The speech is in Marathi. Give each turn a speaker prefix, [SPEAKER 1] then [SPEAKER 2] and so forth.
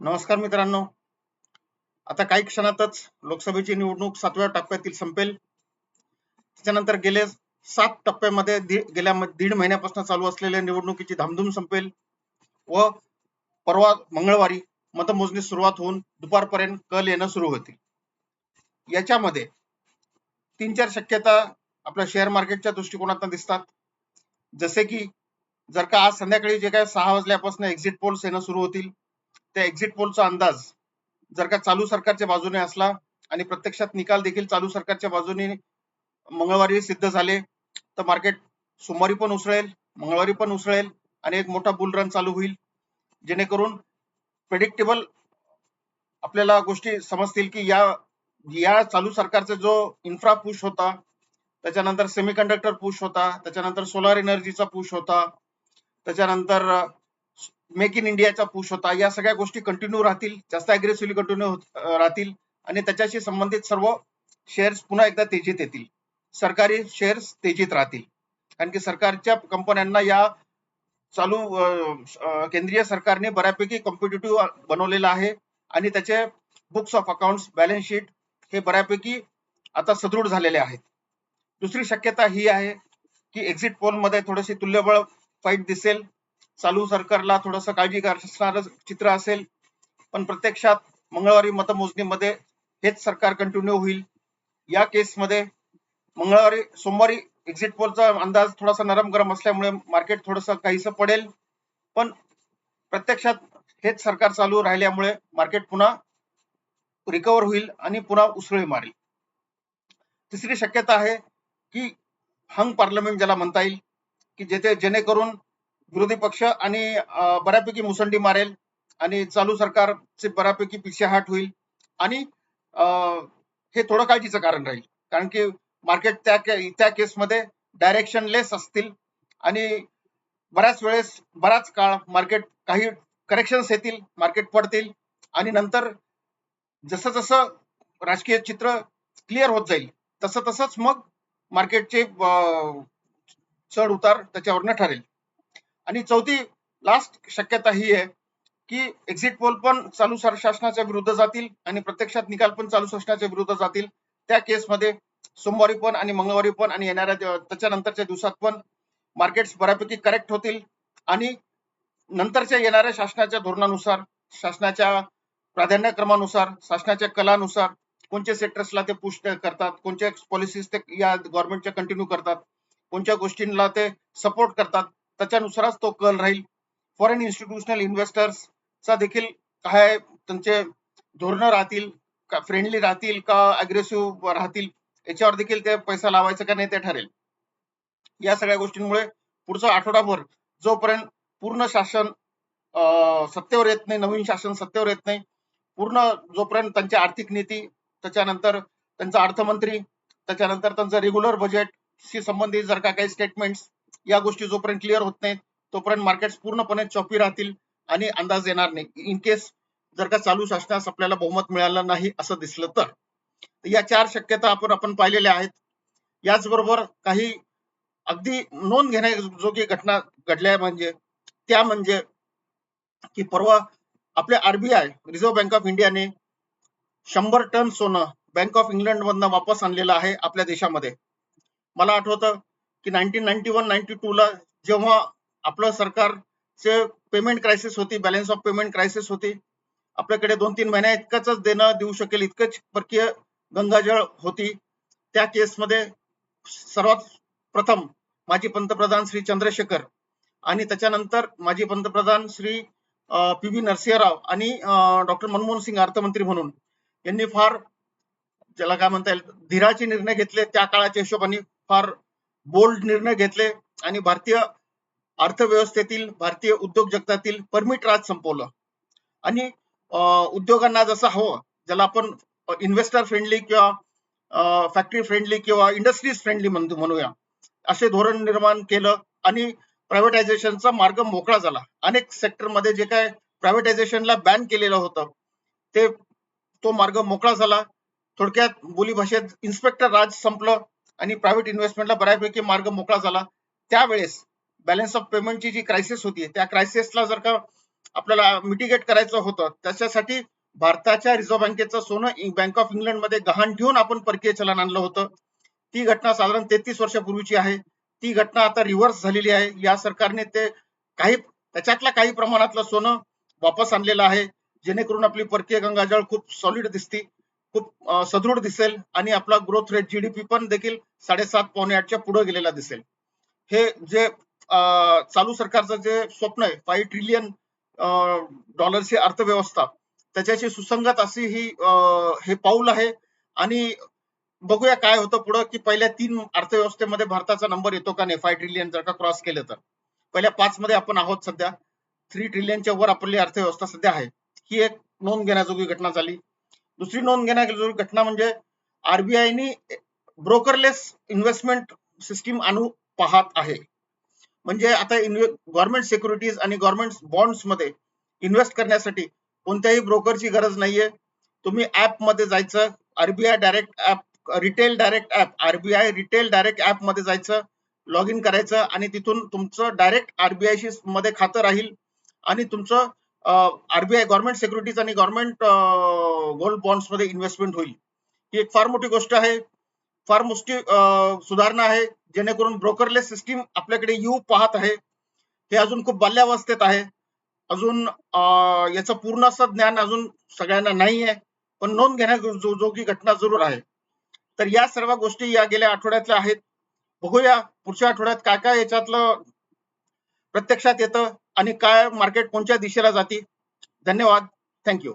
[SPEAKER 1] नमस्कार मित्रांनो. आता काही क्षणातच लोकसभेची निवडणूक सातव्या टप्प्यातील संपेल. त्याच्यानंतर गेले सात टप्प्यामध्ये गेल्या दीड महिन्यापासून चालू असलेल्या निवडणुकीची धामधूम संपेल व परवा मंगळवारी मतमोजणी सुरुवात होऊन दुपारपर्यंत कल येणं सुरू होतील याच्यामध्ये तीन चार शक्यता आपल्या शेअर मार्केटच्या दृष्टिकोनातून दिसतात. जसे की जर का आज संध्याकाळी जे काय सहा वाजल्यापासून एक्झिट पोल्स येणं सुरू होतील त्या एक्झिट पोलचा अंदाज जर का चालू सरकारच्या बाजूने असला आणि प्रत्यक्षात निकाल देखील चालू सरकारच्या बाजूने मंगळवारी सिद्ध झाले तर मार्केट सोमवारी पण उसळेल मंगळवारी पण उसळेल आणि एक मोठा बुल रन चालू होईल. जेणेकरून प्रेडिक्टेबल आपल्याला गोष्टी समजतील की या या चालू सरकारचा जो इन्फ्रा पुश होता त्याच्यानंतर सेमीकंडक्टर पुश होता त्याच्यानंतर सोलार एनर्जीचा पुश होता त्याच्यानंतर मेक इन इंडियाचा पुश होता. या सगळ्या गोष्टी कंटिन्यू राहतील. जास्त अग्रेसिव्हली कंटिन्यू राहतील. आणि त्याच्याशी संबंधित सर्व शेअर्स पुन्हा एकदा तेजीत येतील. सरकारी शेअर्स तेजीत राहतील. कारण की सरकारच्या कंपन्यांना या चालू केंद्रीय सरकारने बऱ्यापैकी कॉम्पिटेटिव्ह बनवलेलं आहे. आणि त्याचे books of accounts balance sheet हे बऱ्यापैकी आता सदृढ झालेले आहेत. दुसरी शक्यता ही आहे की एक्झिट पोलमध्ये थोडीशी तुल्यबळ फाईट दिसेल. चालू सरकारला थोडस काळजी असणार चित्र असेल पण प्रत्यक्षात मंगळवारी मतमोजणीमध्ये हेच सरकार कंटिन्यू होईल. या केसमध्ये मंगळवारी सोमवारी एक्झिट पोलचा अंदाज थोडासा नरम गरम असल्यामुळे मार्केट थोडस काहीसं पडेल. पण प्रत्यक्षात हेच सरकार चालू राहिल्यामुळे मार्केट पुन्हा रिकवर होईल आणि पुन्हा उसळी मारेल. तिसरी शक्यता आहे की हंग पार्लमेंट ज्याला म्हणता येईल की जेथे जेणेकरून विरोधी पक्ष आणि बऱ्यापैकी मुसंडी मारेल आणि चालू सरकारचे बऱ्यापैकी पिछेहाट होईल आणि अं, हे थोडं काळजीचं कारण राहील. कारण की मार्केट त्या त्या केसमध्ये डायरेक्शन लेस असतील आणि बऱ्याच वेळेस बराच काळ मार्केट काही करेक्शन्स येतील मार्केट पडतील आणि नंतर जसं जसं राजकीय चित्र क्लिअर होत जाईल तसं तसंच मग मार्केटचे चढ उतार त्याच्यावरनं ठरेल. आणि चौथी लास्ट शक्यता ही आहे की एक्झिट पोल पण चालू शासनाच्या विरुद्ध जातील आणि प्रत्यक्षात निकाल पण चालू शासनाच्या विरुद्ध जातील. त्या केसमध्ये सोमवारी पण आणि मंगळवारी पण आणि येणाऱ्या त्याच्यानंतरच्या दिवसात पण मार्केट्स बऱ्यापैकी करेक्ट होतील आणि नंतरच्या येणाऱ्या शासनाच्या धोरणानुसार शासनाच्या प्राधान्यक्रमानुसार शासनाच्या कलानुसार कोणत्या सेक्टर्सला ते पुश करतात कोणत्या पॉलिसीज ते या गव्हर्नमेंटच्या कंटिन्यू करतात कोणत्या गोष्टींना ते सपोर्ट करतात त्याच्यानुसारच तो कल राहील. फॉरेन इन्स्टिट्यूशनल इन्व्हेस्टर्सचा देखील काय त्यांचे धोरणं राहतील? का फ्रेंडली राहतील? का अग्रेसिव्ह राहतील? याच्यावर देखील ते पैसा लावायचा का नाही ते ठरेल. या सगळ्या गोष्टींमुळे पुढचा आठवडाभर जोपर्यंत पूर्ण शासन सत्तेवर येत नाही नवीन शासन सत्तेवर येत नाही पूर्ण जोपर्यंत त्यांची आर्थिक नीती त्याच्यानंतर त्यांचा अर्थमंत्री त्याच्यानंतर त्यांचं रेग्युलर बजेट शी संबंधित जर का काही स्टेटमेंट्स या गोष्टी जोपर्यंत क्लिअर होत नाहीत तोपर्यंत मार्केट पूर्णपणे चॉपी राहतील आणि अंदाज येणार नाही. इन केस जर का चालू शासनास आपल्याला बहुमत मिळालं नाही असं दिसलं तर. या चार शक्यता आपण आपण पाहिलेल्या आहेत. याचबरोबर काही अगदी नोंद घेण्याजोगी घटना घडल्या म्हणजे त्या म्हणजे की परवा आपल्या आरबीआय रिझर्व्ह बँक ऑफ इंडियाने शंभर टन सोनं बँक ऑफ इंग्लंड मधनं वापस आणलेलं आहे आपल्या देशामध्ये. मला आठवतं की nineteen ninety one ninety two ला जेव्हा आपलं सरकारचे पेमेंट क्रायसिस होती बॅलन्स ऑफ पेमेंट क्रायसिस होती आपल्याकडे दोन तीन महिन्या इतकंच देणं देऊ शकेल इतकंच परकीय गंगाजळ होती त्या केसमध्ये सर्वात प्रथम माजी पंतप्रधान श्री चंद्रशेखर आणि त्याच्यानंतर माजी पंतप्रधान श्री पी व्ही नरसिंहराव आणि डॉक्टर मनमोहन सिंग अर्थमंत्री म्हणून यांनी फार ज्याला काय म्हणता येईल धीराचे निर्णय घेतले त्या काळाच्या हिशोबाने फार बोल्ड निर्णय घेतले आणि भारतीय अर्थव्यवस्थेतील भारतीय उद्योग जगतातील परमिट राज संपवलं. आणि उद्योगांना जसं हवं ज्याला आपण इन्व्हेस्टर फ्रेंडली किंवा फॅक्टरी फ्रेंडली किंवा इंडस्ट्रीज फ्रेंडली म्हणूया असे धोरण निर्माण केलं आणि प्रायव्हेटायझेशनचा मार्ग मोकळा झाला. अनेक सेक्टरमध्ये जे काय प्रायव्हेटायझेशनला बॅन केलेलं होतं ते तो मार्ग मोकळा झाला. थोडक्यात बोलीभाषेत इन्स्पेक्टर राज संपलं. आणि प्रायव्हेट इन्व्हेस्टमेंटला बऱ्यापैकी मार्ग मोकळा झाला. त्यावेळेस बॅलन्स ऑफ पेमेंटची जी क्रायसिस होती त्या क्रायसिसला जर का आपल्याला मिटिगेट करायचं होतं त्याच्यासाठी भारताच्या रिझर्व्ह बँकेचं सोनं बँक ऑफ इंग्लंडमध्ये गहाण ठेवून आपण परकीय चलन आणलं होतं. ती घटना साधारण तेहतीस वर्षापूर्वीची आहे. ती घटना आता रिव्हर्स झालेली आहे. या सरकारने ते काही त्याच्यातल्या काही प्रमाणातलं सोनं वापस आणलेलं आहे. जेणेकरून आपली परकीय गंगाजळ खूप सॉलिड दिसते. खूप सदृढ दिसेल आणि आपला ग्रोथ रेट जीडीपी पण देखील साडेसात पावणे आठच्या पुढे गेलेला दिसेल. हे जे चालू सरकारचं जे स्वप्न आहे फाईव्ह ट्रिलियन डॉलरची अर्थव्यवस्था त्याच्याशी सुसंगत अशी ही अं, हे पाऊल आहे. आणि बघूया काय होतं पुढं की पहिल्या तीन अर्थव्यवस्थेमध्ये भारताचा नंबर येतो का नाही फाय ट्रिलियन जर का क्रॉस केलं तर. पहिल्या पाच मध्ये आपण आहोत सध्या. थ्री ट्रिलियनच्या वर आपली अर्थव्यवस्था सध्या आहे. ही एक नोंद घेण्याजोगी घटना झाली. दुसरी नोंद घेण्याजोगी घटना म्हणजे आरबीआयनी ब्रोकरलेस इन्व्हेस्टमेंट सिस्टीम आणू पाहत आहे. म्हणजे आता गव्हर्नमेंट सिक्युरिटीज आणि गव्हर्नमेंट बॉन्ड्समध्ये इन्व्हेस्ट करण्यासाठी कोणत्याही ब्रोकरची गरज नाहीये. तुम्ही ऍपमध्ये जायचं RBI direct app retail direct app RBI retail direct ऍपमध्ये जायचं लॉग इन करायचं आणि तिथून तुमचं डायरेक्ट आरबीआयमध्ये खातं राहील आणि तुमचं आरबीआय गव्हर्नमेंट सिक्युरिटीज आणि गव्हर्नमेंट गोल्ड बॉन्ड्समध्ये इन्व्हेस्टमेंट होईल. ही एक फार मोठी गोष्ट आहे. फार मोठी सुधारणा आहे. जेणेकरून ब्रोकरलेस सिस्टीम आपल्याकडे येऊ पाहत आहे. हे अजून खूप बाल्यावस्थेत आहे. अजून याचं पूर्ण असं ज्ञान अजून सगळ्यांना नाही आहे. पण नोंद घेण्याजोगी घटना जरूर आहे. तर या सर्व गोष्टी या गेल्या आठवड्यातल्या आहेत. बघूया पुढच्या आठवड्यात काय काय याच्यातलं प्रत्यक्षात येतं. आणि काय मार्केट कोणत्या दिशेला जाते धन्यवाद. थँक्यू